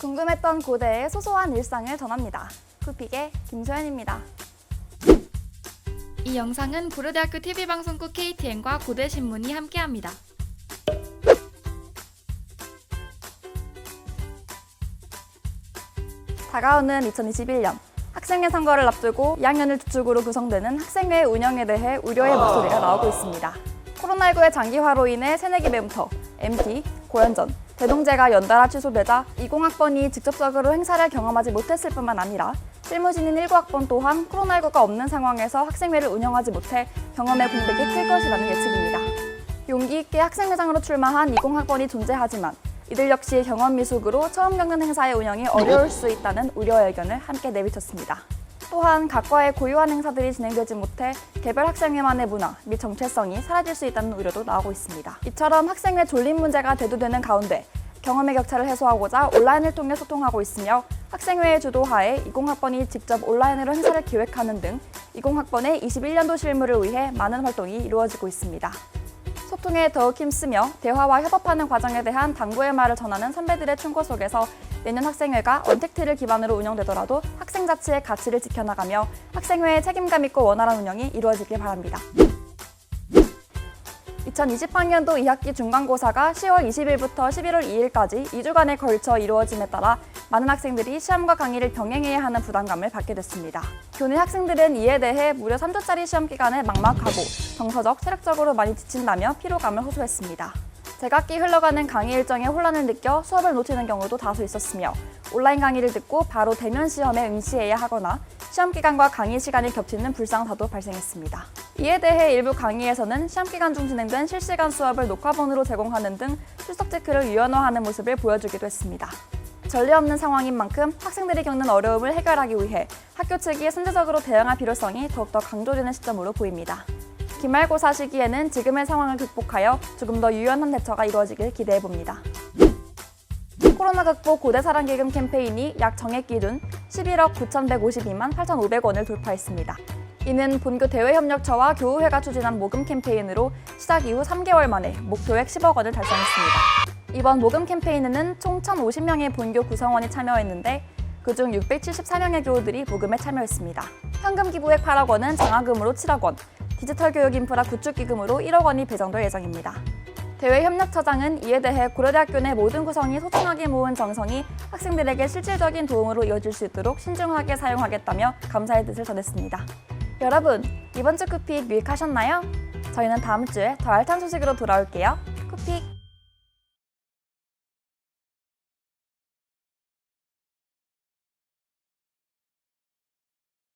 궁금했던 고대의 소소한 일상을 전합니다. 쿠픽의 김소연입니다. 이 영상은 고려대학교 TV방송국 KTN과 고대신문이 함께합니다. 다가오는 2021년 학생회 선거를 앞두고 2학년을 주축으로 구성되는 학생회 운영에 대해 우려의 목소리가 나오고 있습니다. 코로나19의 장기화로 인해 새내기 매부터 MT, 고연전, 대동제가 연달아 취소되자 20학번이 직접적으로 행사를 경험하지 못했을 뿐만 아니라 실무진인 19학번 또한 코로나19가 없는 상황에서 학생회를 운영하지 못해 경험의 공백이 클 것이라는 예측입니다. 용기 있게 학생회장으로 출마한 20학번이 존재하지만 이들 역시 경험 미숙으로 처음 겪는 행사의 운영이 어려울 수 있다는 우려 의견을 함께 내비쳤습니다. 또한 각과의 고유한 행사들이 진행되지 못해 개별 학생회만의 문화 및 정체성이 사라질 수 있다는 우려도 나오고 있습니다. 이처럼 학생회 존립 문제가 대두되는 가운데 경험의 격차를 해소하고자 온라인을 통해 소통하고 있으며 학생회의 주도하에 20학번이 직접 온라인으로 행사를 기획하는 등 20학번의 21년도 실무를 위해 많은 활동이 이루어지고 있습니다. 소통에 더욱 힘쓰며 대화와 협업하는 과정에 대한 당부의 말을 전하는 선배들의 충고 속에서 내년 학생회가 언택트를 기반으로 운영되더라도 학생 자치의 가치를 지켜나가며 학생회의 책임감 있고 원활한 운영이 이루어지길 바랍니다. 2020학년도 2학기 중간고사가 10월 20일부터 11월 2일까지 2주간에 걸쳐 이루어짐에 따라 많은 학생들이 시험과 강의를 병행해야 하는 부담감을 받게 됐습니다. 교내 학생들은 이에 대해 무려 3주짜리 시험 기간에 막막하고 정서적, 체력적으로 많이 지친다며 피로감을 호소했습니다. 제각기 흘러가는 강의 일정에 혼란을 느껴 수업을 놓치는 경우도 다수 있었으며 온라인 강의를 듣고 바로 대면 시험에 응시해야 하거나 시험 기간과 강의 시간이 겹치는 불상사도 발생했습니다. 이에 대해 일부 강의에서는 시험 기간 중 진행된 실시간 수업을 녹화본으로 제공하는 등 출석 체크를 유연화하는 모습을 보여주기도 했습니다. 전례 없는 상황인 만큼 학생들이 겪는 어려움을 해결하기 위해 학교 측이 선제적으로 대응할 필요성이 더욱더 강조되는 시점으로 보입니다. 기말고사 시기에는 지금의 상황을 극복하여 조금 더 유연한 대처가 이루어지길 기대해 봅니다. 코로나 극복 고대사랑 기금 캠페인이 약 정액 기준 11억 9,152만 8,500원을 돌파했습니다. 이는 본교 대외협력처와 교우회가 추진한 모금 캠페인으로 시작 이후 3개월 만에 목표액 10억 원을 달성했습니다. 이번 모금 캠페인에는 총 1,050명의 본교 구성원이 참여했는데 그중 674명의 교우들이 모금에 참여했습니다. 현금 기부액 8억 원은 장학금으로 7억 원, 디지털 교육 인프라 구축 기금으로 1억 원이 배정될 예정입니다. 대외협력처장은 이에 대해 고려대학교 내 모든 구성이 소중하게 모은 정성이 학생들에게 실질적인 도움으로 이어질 수 있도록 신중하게 사용하겠다며 감사의 뜻을 전했습니다. 여러분, 이번 주 쿠픽 유익하셨나요? 저희는 다음 주에 더 알찬 소식으로 돌아올게요. 쿠픽!